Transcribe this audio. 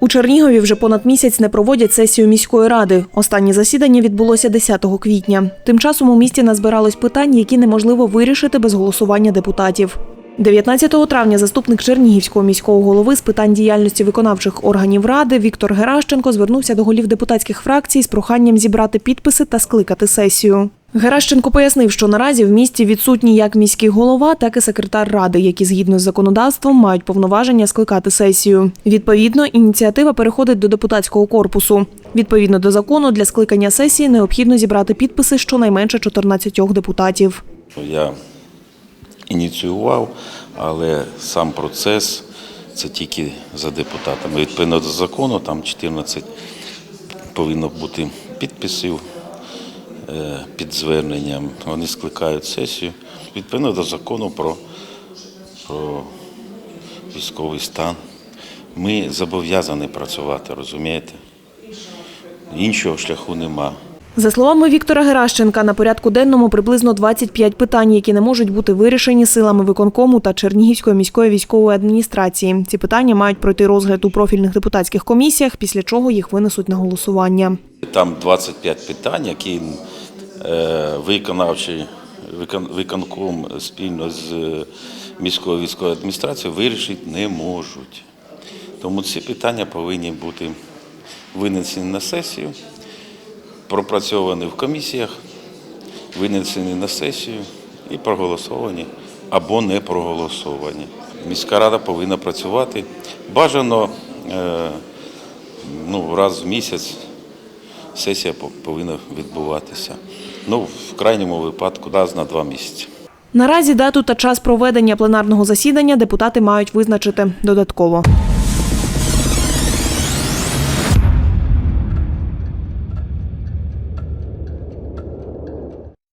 У Чернігові вже понад місяць не проводять сесію міської ради. Останнє засідання відбулося 10 квітня. Тим часом у місті назбиралось питань, які неможливо вирішити без голосування депутатів. 19 травня заступник Чернігівського міського голови з питань діяльності виконавчих органів ради Віктор Геращенко звернувся до голів депутатських фракцій з проханням зібрати підписи та скликати сесію. Геращенко пояснив, що наразі в місті відсутні як міський голова, так і секретар ради, які згідно з законодавством мають повноваження скликати сесію. Відповідно, ініціатива переходить до депутатського корпусу. Відповідно до закону, для скликання сесії необхідно зібрати підписи щонайменше 14 депутатів. Я ініціював, але сам процес це тільки за депутатами. Відповідно до закону, там 14 повинно бути підписів під зверненням. Вони скликають сесію. Відповідно до закону про, про військовий стан. Ми зобов'язані працювати, розумієте? Іншого шляху нема. За словами Віктора Геращенка, на порядку денному приблизно 25 питань, які не можуть бути вирішені силами виконкому та Чернігівської міської військової адміністрації. Ці питання мають пройти розгляд у профільних депутатських комісіях, після чого їх винесуть на голосування. Там 25 питань, які е, виконавчий виконком спільно з е, міською військовою адміністрацією вирішити не можуть. Тому ці питання повинні бути винесені на сесію, пропрацьовані в комісіях, винесені на сесію і проголосовані або не проголосовані. Міська рада повинна працювати бажано е, ну, раз в місяць сесія по- повинна відбуватися. Ну, в крайньому випадку раз на два місяці. Наразі дату та час проведення пленарного засідання депутати мають визначити додатково.